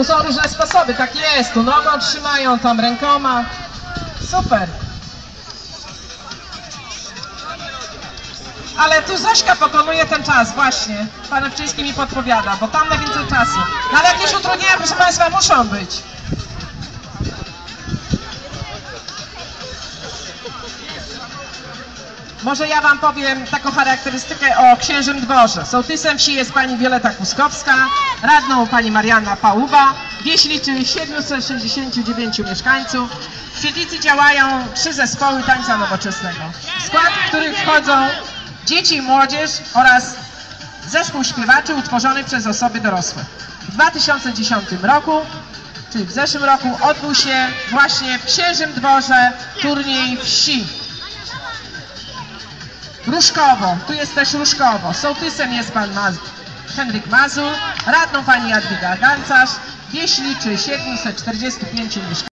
Tu są różne sposoby, tak jest. Tu nogą trzymają, tam rękoma. Super. Ale tu Zośka pokonuje ten czas, właśnie. Pan Ewczyński mi podpowiada, bo tam najwięcej czasu. No ale jakieś utrudnienia, proszę Państwa, muszą być. Może ja Wam powiem taką charakterystykę o księżym dworze. Sołtysem wsi jest pani Wioleta Kuskowska, radną pani Marianna Pałuba. Wieś liczy 769 mieszkańców. W świetlicy działają trzy zespoły tańca nowoczesnego, w skład których wchodzą dzieci i młodzież oraz zespół śpiewaczy utworzony przez osoby dorosłe. W 2010 roku, czyli w zeszłym roku, odbył się właśnie w Księżym Dworze turniej wsi. Różkowo, tu jest też Różkowo. Sołtysem jest pan Maz Henryk Mazur, radną pani Jadwiga Gancarz. Wieś liczy 745 mieszkańców.